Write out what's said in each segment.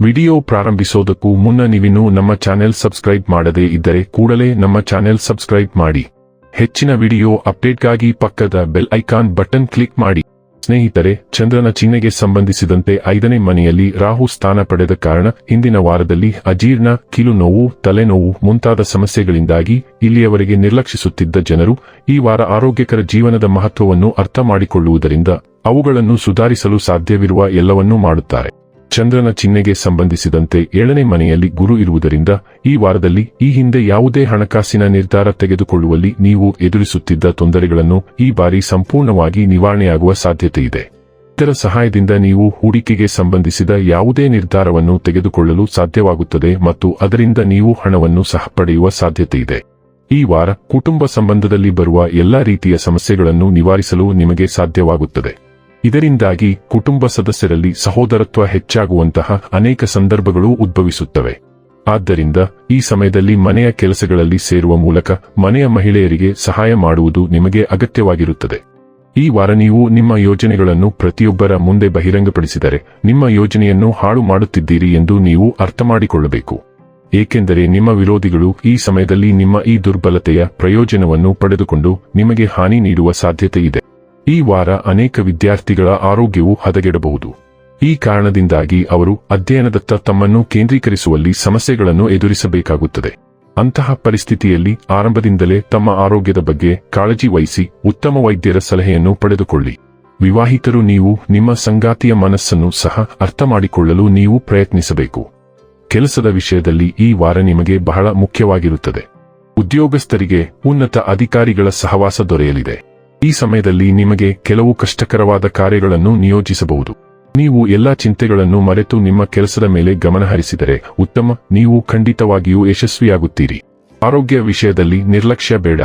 Video ಪ್ರಾರಂಭಿಸೋದಕ್ಕೂ ಮುನ್ನ ನೀವಿನ್ನೂ ನಮ್ಮ ಚಾನೆಲ್ ಸಬ್ಸ್ಕ್ರೈಬ್ ಮಾಡದೇ ಇದ್ದರೆ ಕೂಡಲೇ ನಮ್ಮ ಚಾನೆಲ್ ಸಬ್ಸ್ಕ್ರೈಬ್ ಮಾಡಿ. ಹೆಚ್ಚಿನ ವಿಡಿಯೋ ಅಪ್ಡೇಟ್ಗಾಗಿ ಪಕ್ಕದ ಬೆಲ್ ಐಕಾನ್ ಬಟನ್ ಕ್ಲಿಕ್ ಮಾಡಿ. ಸ್ನೇಹಿತರೆ, ಚಂದ್ರನ ಚಿಹ್ನೆಗೆ ಸಂಬಂಧಿಸಿದಂತೆ ಐದನೇ ಮನೆಯಲ್ಲಿ ರಾಹು ಸ್ಥಾನ ಪಡೆದ ಕಾರಣ ಹಿಂದಿನ ವಾರದಲ್ಲಿ ಅಜೀರ್ಣ, ಕಿಲು ನೋವು, ತಲೆನೋವು ಮುಂತಾದ ಸಮಸ್ಯೆಗಳಿಂದಾಗಿ ಇಲ್ಲಿಯವರೆಗೆ ನಿರ್ಲಕ್ಷಿಸುತ್ತಿದ್ದ ಜನರು ಈ ವಾರ ಆರೋಗ್ಯಕರ ಜೀವನದ ಮಹತ್ವವನ್ನು ಅರ್ಥ ಮಾಡಿಕೊಳ್ಳುವುದರಿಂದ ಅವುಗಳನ್ನು ಸುಧಾರಿಸಲು ಸಾಧ್ಯವಿರುವ ಎಲ್ಲವನ್ನೂ ಮಾಡುತ್ತಾರೆ. ಚಂದ್ರನ ಚಿಹ್ನೆಗೆ ಸಂಬಂಧಿಸಿದಂತೆ ಏಳನೇ ಮನೆಯಲ್ಲಿ ಗುರು ಇರುವುದರಿಂದ ಈ ವಾರದಲ್ಲಿ ಈ ಹಿಂದೆ ಯಾವುದೇ ಹಣಕಾಸಿನ ನಿರ್ಧಾರ ತೆಗೆದುಕೊಳ್ಳುವಲ್ಲಿ ನೀವು ಎದುರಿಸುತ್ತಿದ್ದ ತೊಂದರೆಗಳನ್ನು ಈ ಬಾರಿ ಸಂಪೂರ್ಣವಾಗಿ ನಿವಾರಣೆಯಾಗುವ ಸಾಧ್ಯತೆಯಿದೆ. ಇದರ ಸಹಾಯದಿಂದ ನೀವು ಹೂಡಿಕೆಗೆ ಸಂಬಂಧಿಸಿದ ಯಾವುದೇ ನಿರ್ಧಾರವನ್ನು ತೆಗೆದುಕೊಳ್ಳಲು ಸಾಧ್ಯವಾಗುತ್ತದೆ ಮತ್ತು ಅದರಿಂದ ನೀವು ಹಣವನ್ನು ಸಹ ಪಡೆಯುವ ಸಾಧ್ಯತೆಯಿದೆ. ಈ ವಾರ ಕುಟುಂಬ ಸಂಬಂಧದಲ್ಲಿ ಬರುವ ಎಲ್ಲಾ ರೀತಿಯ ಸಮಸ್ಯೆಗಳನ್ನು ನಿವಾರಿಸಲು ನಿಮಗೆ ಸಾಧ್ಯವಾಗುತ್ತದೆ. ಇದರಿಂದಾಗಿ ಕುಟುಂಬ ಸದಸ್ಯರಲ್ಲಿ ಸಹೋದರತ್ವ ಹೆಚ್ಚಾಗುವಂತಹ ಅನೇಕ ಸಂದರ್ಭಗಳು ಉದ್ಭವಿಸುತ್ತವೆ. ಆದ್ದರಿಂದ ಈ ಸಮಯದಲ್ಲಿ ಮನೆಯ ಕೆಲಸಗಳಲ್ಲಿ ಸೇರುವ ಮೂಲಕ ಮನೆಯ ಮಹಿಳೆಯರಿಗೆ ಸಹಾಯ ಮಾಡುವುದು ನಿಮಗೆ ಅಗತ್ಯವಾಗಿರುತ್ತದೆ. ಈ ವಾರ ನೀವು ನಿಮ್ಮ ಯೋಜನೆಗಳನ್ನು ಪ್ರತಿಯೊಬ್ಬರ ಮುಂದೆ ಬಹಿರಂಗಪಡಿಸಿದರೆ ನಿಮ್ಮ ಯೋಜನೆಯನ್ನು ಹಾಳು ಮಾಡುತ್ತಿದ್ದೀರಿ ಎಂದು ನೀವು ಅರ್ಥ ಮಾಡಿಕೊಳ್ಳಬೇಕು ಏಕೆಂದರೆ ನಿಮ್ಮ ವಿರೋಧಿಗಳು ಈ ಸಮಯದಲ್ಲಿ ನಿಮ್ಮ ಈ ದುರ್ಬಲತೆಯ ಪ್ರಯೋಜನವನ್ನು ಪಡೆದುಕೊಂಡು ನಿಮಗೆ ಹಾನಿ ನೀಡುವ ಸಾಧ್ಯತೆ ಇದೆ ಈ ವಾರ ಅನೇಕ ವಿದ್ಯಾರ್ಥಿಗಳ ಆರೋಗ್ಯವು ಹದಗೆಡಬಹುದು. ಈ ಕಾರಣದಿಂದಾಗಿ ಅವರು ಅಧ್ಯಯನದತ್ತ ತಮ್ಮನ್ನು ಕೇಂದ್ರೀಕರಿಸುವಲ್ಲಿ ಸಮಸ್ಯೆಗಳನ್ನು ಎದುರಿಸಬೇಕಾಗುತ್ತದೆ. ಅಂತಹ ಪರಿಸ್ಥಿತಿಯಲ್ಲಿ ಆರಂಭದಿಂದಲೇ ತಮ್ಮ ಆರೋಗ್ಯದ ಬಗ್ಗೆ ಕಾಳಜಿ ವಹಿಸಿ ಉತ್ತಮ ವೈದ್ಯರ ಸಲಹೆಯನ್ನು ಪಡೆದುಕೊಳ್ಳಿ. ವಿವಾಹಿತರು ನೀವು ನಿಮ್ಮ ಸಂಗಾತಿಯ ಮನಸ್ಸನ್ನು ಸಹ ಅರ್ಥ ಮಾಡಿಕೊಳ್ಳಲು ನೀವು ಪ್ರಯತ್ನಿಸಬೇಕು. ಕೆಲಸದ ವಿಷಯದಲ್ಲಿ ಈ ವಾರ ನಿಮಗೆ ಬಹಳ ಮುಖ್ಯವಾಗಿರುತ್ತದೆ. ಉದ್ಯೋಗಸ್ಥರಿಗೆ ಉನ್ನತ ಅಧಿಕಾರಿಗಳ ಸಹವಾಸ ದೊರೆಯಲಿದೆ. ಈ ಸಮಯದಲ್ಲಿ ನಿಮಗೆ ಕೆಲವು ಕಷ್ಟಕರವಾದ ಕಾರ್ಯಗಳನ್ನು ನಿಯೋಜಿಸಬಹುದು. ನೀವು ಎಲ್ಲಾ ಚಿಂತೆಗಳನ್ನು ಮರೆತು ನಿಮ್ಮ ಕೆಲಸದ ಮೇಲೆ ಗಮನಹರಿಸಿದರೆ ಉತ್ತಮ, ನೀವು ಖಂಡಿತವಾಗಿಯೂ ಯಶಸ್ವಿಯಾಗುತ್ತೀರಿ. ಆರೋಗ್ಯ ವಿಷಯದಲ್ಲಿ ನಿರ್ಲಕ್ಷ್ಯ ಬೇಡ.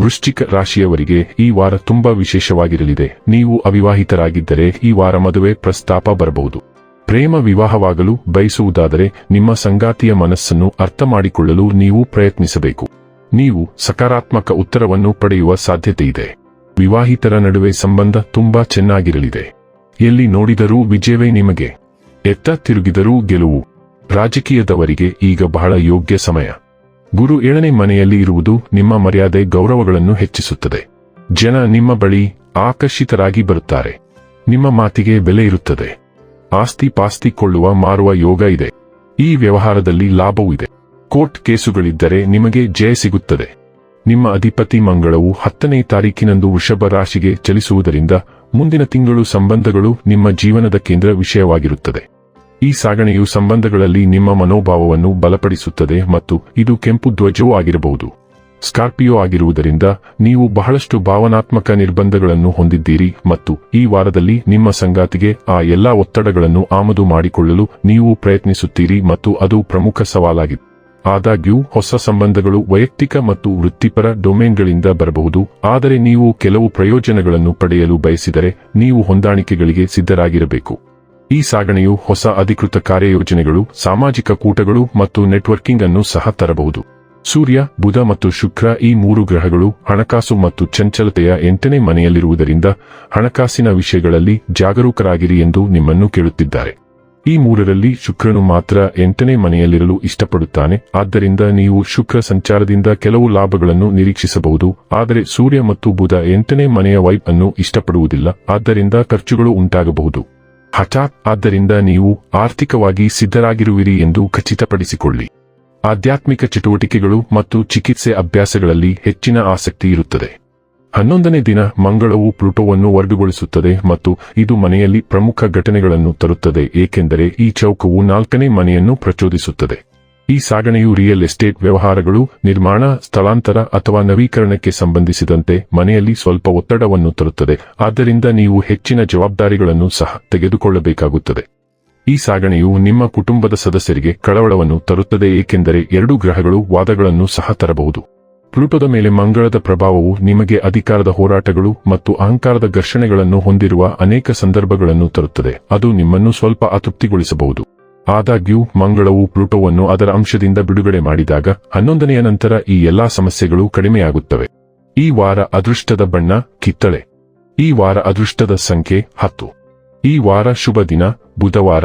ವೃಶ್ಚಿಕ ರಾಶಿಯವರಿಗೆ ಈ ವಾರ ತುಂಬಾ ವಿಶೇಷವಾಗಿರಲಿದೆ. ನೀವು ಅವಿವಾಹಿತರಾಗಿದ್ದರೆ ಈ ವಾರ ಮದುವೆ ಪ್ರಸ್ತಾಪ ಬರಬಹುದು. ಪ್ರೇಮ ವಿವಾಹವಾಗಲು ಬಯಸುವುದಾದರೆ ನಿಮ್ಮ ಸಂಗಾತಿಯ ಮನಸ್ಸನ್ನು ಅರ್ಥ ಮಾಡಿಕೊಳ್ಳಲು ನೀವು ಪ್ರಯತ್ನಿಸಬೇಕು. ನೀವು ಸಕಾರಾತ್ಮಕ ಉತ್ತರವನ್ನು ಪಡೆಯುವ ಸಾಧ್ಯತೆಯಿದೆ. ವಿವಾಹಿತರ ನಡುವೆ ಸಂಬಂಧ ತುಂಬಾ ಚೆನ್ನಾಗಿರಲಿದೆ. ಎಲ್ಲಿ ನೋಡಿದರೂ ವಿಜಯವೇ ನಿಮಗೆ. ಎತ್ತ ತಿರುಗಿದರೂ ಗೆಲುವು. ರಾಜಕೀಯದವರಿಗೆ ಈಗ ಬಹಳ ಯೋಗ್ಯ ಸಮಯ. ಗುರು ಏಳನೇ ಮನೆಯಲ್ಲಿ ಇರುವುದು ನಿಮ್ಮ ಮರ್ಯಾದೆ ಗೌರವಗಳನ್ನು ಹೆಚ್ಚಿಸುತ್ತದೆ. ಜನ ನಿಮ್ಮ ಬಳಿ ಆಕರ್ಷಿತರಾಗಿ ಬರುತ್ತಾರೆ. ನಿಮ್ಮ ಮಾತಿಗೆ ಬೆಲೆ ಇರುತ್ತದೆ. ಆಸ್ತಿ ಪಾಸ್ತಿ ಕೊಳ್ಳುವ ಮಾರುವ ಯೋಗ ಇದೆ. ಈ ವ್ಯವಹಾರದಲ್ಲಿ ಲಾಭವೂ ಇದೆ. ಕೋರ್ಟ್ ಕೇಸುಗಳಿದ್ದರೆ ನಿಮಗೆ ಜಯ ಸಿಗುತ್ತದೆ. ನಿಮ್ಮ ಅಧಿಪತಿ ಮಂಗಳವು ಹತ್ತನೇ ತಾರೀಕಿನಂದು ವೃಷಭ ರಾಶಿಗೆ ಚಲಿಸುವುದರಿಂದ ಮುಂದಿನ ತಿಂಗಳು ಸಂಬಂಧಗಳು ನಿಮ್ಮ ಜೀವನದ ಕೇಂದ್ರ ವಿಷಯವಾಗಿರುತ್ತದೆ. ಈ ಸಾಗಣೆಯು ಸಂಬಂಧಗಳಲ್ಲಿ ನಿಮ್ಮ ಮನೋಭಾವವನ್ನು ಬಲಪಡಿಸುತ್ತದೆ ಮತ್ತು ಇದು ಕೆಂಪು ಧ್ವಜವೂ ಆಗಿರಬಹುದು. ಸ್ಕಾರ್ಪಿಯೋ ಆಗಿರುವುದರಿಂದ ನೀವು ಬಹಳಷ್ಟು ಭಾವನಾತ್ಮಕ ನಿರ್ಬಂಧಗಳನ್ನು ಹೊಂದಿದ್ದೀರಿ ಮತ್ತು ಈ ವಾರದಲ್ಲಿ ನಿಮ್ಮ ಸಂಗಾತಿಗೆ ಆ ಎಲ್ಲಾ ಒತ್ತಡಗಳನ್ನು ಆಮದು ಮಾಡಿಕೊಳ್ಳಲು ನೀವು ಪ್ರಯತ್ನಿಸುತ್ತೀರಿ ಮತ್ತು ಅದು ಪ್ರಮುಖ ಸವಾಲಾಗಿದೆ ಆದಾಗ್ಯೂ, ಹೊಸ ಸಂಬಂಧಗಳು ವೈಯಕ್ತಿಕ ಮತ್ತು ವೃತ್ತಿಪರ ಡೊಮೇನ್ಗಳಿಂದ ಬರಬಹುದು. ಆದರೆ ನೀವು ಕೆಲವು ಪ್ರಯೋಜನಗಳನ್ನು ಪಡೆಯಲು ಬಯಸಿದರೆ, ನೀವು ಹೊಂದಾಣಿಕೆಗಳಿಗೆ ಸಿದ್ಧರಾಗಿರಬೇಕು. ಈ ಸಾಗಣೆಯು ಹೊಸ ಅಧಿಕೃತ ಕಾರ್ಯಯೋಜನೆಗಳು, ಸಾಮಾಜಿಕ ಕೂಟಗಳು ಮತ್ತು ನೆಟ್ವರ್ಕಿಂಗ್ ಅನ್ನು ಸಹ ತರಬಹುದು. ಸೂರ್ಯ, ಬುಧ ಮತ್ತು ಶುಕ್ರ ಈ ಮೂರು ಗ್ರಹಗಳು ಹಣಕಾಸು ಮತ್ತು ಚಂಚಲತೆಯ ಎಂಟನೇ ಮನೆಯಲ್ಲಿರುವುದರಿಂದ ಹಣಕಾಸಿನ ವಿಷಯಗಳಲ್ಲಿ ಜಾಗರೂಕರಾಗಿರಿ ಎಂದು ನಿಮ್ಮನ್ನು ಕೇಳುತ್ತಿದ್ದಾರೆ. ಈ ಮೂರರಲ್ಲಿ ಶುಕ್ರನು ಮಾತ್ರ ಎಂಟನೇ ಮನೆಯಲ್ಲಿರಲು ಇಷ್ಟಪಡುತ್ತಾನೆ. ಆದ್ದರಿಂದ ನೀವು ಶುಕ್ರ ಸಂಚಾರದಿಂದ ಕೆಲವು ಲಾಭಗಳನ್ನು ನಿರೀಕ್ಷಿಸಬಹುದು. ಆದರೆ ಸೂರ್ಯ ಮತ್ತು ಬುಧ ಎಂಟನೇ ಮನೆಯ ವೈಪ್ ಅನ್ನು ಇಷ್ಟಪಡುವುದಿಲ್ಲ. ಆದ್ದರಿಂದ ಖರ್ಚುಗಳು ಉಂಟಾಗಬಹುದು. ಹಠಾತ್, ಆದ್ದರಿಂದ ನೀವು ಆರ್ಥಿಕವಾಗಿ ಸಿದ್ಧರಾಗಿರುವಿರಿ ಎಂದು ಖಚಿತಪಡಿಸಿಕೊಳ್ಳಿ. ಆಧ್ಯಾತ್ಮಿಕ ಚಟುವಟಿಕೆಗಳು ಮತ್ತು ಚಿಕಿತ್ಸೆ ಅಭ್ಯಾಸಗಳಲ್ಲಿ ಹೆಚ್ಚಿನ ಆಸಕ್ತಿ ಇರುತ್ತದೆ. ಹನ್ನೊಂದನೇ ದಿನ ಮಂಗಳವು ಪ್ಲುಟೋವನ್ನು ವರ್ಗಗೊಳಿಸುತ್ತದೆ ಮತ್ತು ಇದು ಮನೆಯಲ್ಲಿ ಪ್ರಮುಖ ಘಟನೆಗಳನ್ನು ತರುತ್ತದೆ, ಏಕೆಂದರೆ ಈ ಚೌಕವು ನಾಲ್ಕನೇ ಮನೆಯನ್ನು ಪ್ರಚೋದಿಸುತ್ತದೆ. ಈ ಸಾಗಣೆಯು ರಿಯಲ್ ಎಸ್ಟೇಟ್ ವ್ಯವಹಾರಗಳು, ನಿರ್ಮಾಣ, ಸ್ಥಳಾಂತರ ಅಥವಾ ನವೀಕರಣಕ್ಕೆ ಸಂಬಂಧಿಸಿದಂತೆ ಮನೆಯಲ್ಲಿ ಸ್ವಲ್ಪ ಒತ್ತಡವನ್ನು ತರುತ್ತದೆ, ಆದ್ದರಿಂದ ನೀವು ಹೆಚ್ಚಿನ ಜವಾಬ್ದಾರಿಗಳನ್ನು ಸಹ ತೆಗೆದುಕೊಳ್ಳಬೇಕಾಗುತ್ತದೆ. ಈ ಸಾಗಣೆಯು ನಿಮ್ಮ ಕುಟುಂಬದ ಸದಸ್ಯರಿಗೆ ಕಳವಳವನ್ನು ತರುತ್ತದೆ, ಏಕೆಂದರೆ ಎರಡು ಗ್ರಹಗಳು ವಾದಗಳನ್ನು ಸಹ ತರಬಹುದು. ಪ್ಲೂಟೋದ ಮೇಲೆ ಮಂಗಳದ ಪ್ರಭಾವವು ನಿಮಗೆ ಅಧಿಕಾರದ ಹೋರಾಟಗಳು ಮತ್ತು ಅಹಂಕಾರದ ಘರ್ಷಣೆಗಳನ್ನು ಹೊಂದಿರುವ ಅನೇಕ ಸಂದರ್ಭಗಳನ್ನು ತರುತ್ತದೆ. ಅದು ನಿಮ್ಮನ್ನು ಸ್ವಲ್ಪ ಅತೃಪ್ತಿಗೊಳಿಸಬಹುದು. ಆದಾಗ್ಯೂ, ಮಂಗಳವು ಪ್ಲೂಟೋವನ್ನು ಅದರ ಅಂಶದಿಂದ ಬಿಡುಗಡೆ ಮಾಡಿದಾಗ, ಹನ್ನೊಂದನೆಯ ನಂತರ ಈ ಎಲ್ಲಾ ಸಮಸ್ಯೆಗಳು ಕಡಿಮೆಯಾಗುತ್ತವೆ. ಈ ವಾರ ಅದೃಷ್ಟದ ಬಣ್ಣ, ಕಿತ್ತಳೆ. ಈ ವಾರ ಅದೃಷ್ಟದ ಸಂಖ್ಯೆ, ಹತ್ತು. ಈ ವಾರ ಶುಭ ದಿನ, ಬುಧವಾರ.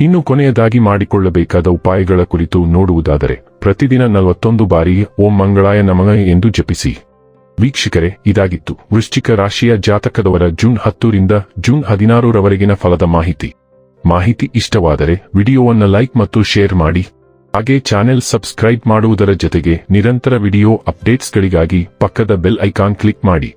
ಇನ್ನು ಕೊನೆಯದಾಗಿ ಮಾಡಿಕೊಳ್ಳಬೇಕಾದ ಉಪಾಯಗಳ ಕುರಿತು ನೋಡುವುದಾದರೆ, ಪ್ರತಿದಿನ ನಲವತ್ತೊಂದು ಬಾರಿ ಓಂ ಮಂಗಳಾಯ ನಮಃ ಎಂದು ಜಪಿಸಿ. ವೀಕ್ಷಕರೇ, ಇದಾಗಿತ್ತು ವೃಶ್ಚಿಕ ರಾಶಿಯ ಜಾತಕದವರ ಜೂನ್ ಹತ್ತರಿಂದ ಜೂನ್ ಹದಿನಾರರವರೆಗಿನ ಫಲದ ಮಾಹಿತಿ. ಮಾಹಿತಿ ಇಷ್ಟವಾದರೆ ವಿಡಿಯೋವನ್ನು ಲೈಕ್ ಮತ್ತು ಶೇರ್ ಮಾಡಿ. ಹಾಗೆ ಚಾನೆಲ್ ಸಬ್ಸ್ಕ್ರೈಬ್ ಮಾಡುವುದರ ಜೊತೆಗೆ ನಿರಂತರ ವಿಡಿಯೋ ಅಪ್ಡೇಟ್ಸ್ಗಳಿಗಾಗಿ ಪಕ್ಕದ ಬೆಲ್ ಐಕಾನ್ ಕ್ಲಿಕ್ ಮಾಡಿ.